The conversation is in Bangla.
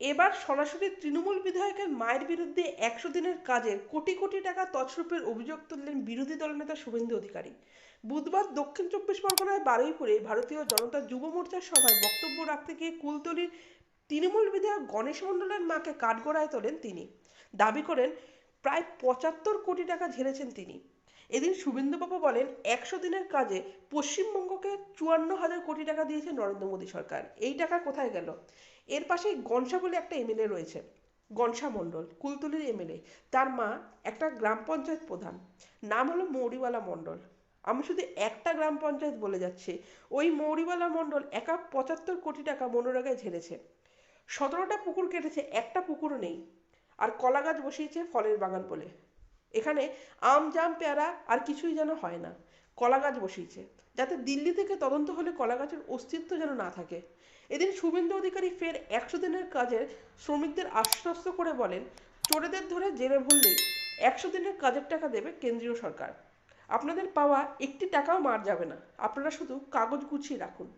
এবার সরাসরি তৃণমূল বিধায়কের মায়ের বিরুদ্ধে একশো দিনের কাজের কোটি কোটি টাকা তছরূপের অভিযোগ তুললেন বিরোধী দলনেতা শুভেন্দু অধিকারী। বুধবার দক্ষিণ চব্বিশ পরগনায় বারুইপুরে ভারতীয় জনতা যুব মোর্চার সভায় বক্তব্য রাখতে গিয়ে কুলতলির তৃণমূল বিধায়ক গণেশ মণ্ডলের মাকে কাঠগড়ায় তোলেন তিনি। দাবি করেন, প্রায় পঁচাত্তর কোটি টাকা ঝেড়েছেন তিনি। এদিন শুভেন্দুবাবু বলেন, একশো দিনের কাজে পশ্চিমবঙ্গকে চুয়ান্ন হাজার কোটি টাকা দিয়েছে নরেন্দ্র মোদী সরকার। এই টাকা কোথায় গেল? এর পাশেই গনসা বলে একটা এমএলএ রয়েছে, গনসা মণ্ডল, কুলতলির এমএলএ তার মা একটা গ্রাম পঞ্চায়েত প্রধান। নাম হলো মৌরিওয়ালা মণ্ডল। আমি শুধু একটা গ্রাম পঞ্চায়েত বলে যাচ্ছি। ওই মৌরিওয়ালা মণ্ডল একা পঁচাত্তর কোটি টাকা মনোরাগায় ঝেড়েছে। সতেরোটা পুকুর কেটেছে, একটা পুকুরও নেই। আর কলা গাছ বসিয়েছে ফলের বাগান বলে। এখানে আম, জাম, পেয়ারা আর কিছুই যেন হয় না। কলা গাছ বসিয়েছে। যাতে দিল্লি থেকে তদন্ত হলে কলা গাছের অস্তিত্ব যেন না থাকে। এদিন শুভেন্দু অধিকারী ফের একশো দিনের কাজের শ্রমিকদের আশ্বস্ত করে বলেন, চোরেদের ধরে জেলে ভরলেই একশো দিনের কাজের টাকা দেবে কেন্দ্রীয় সরকার। আপনাদের পাওয়া একটি টাকাও মার যাবে না। আপনারা শুধু কাগজ গুছিয়ে রাখুন।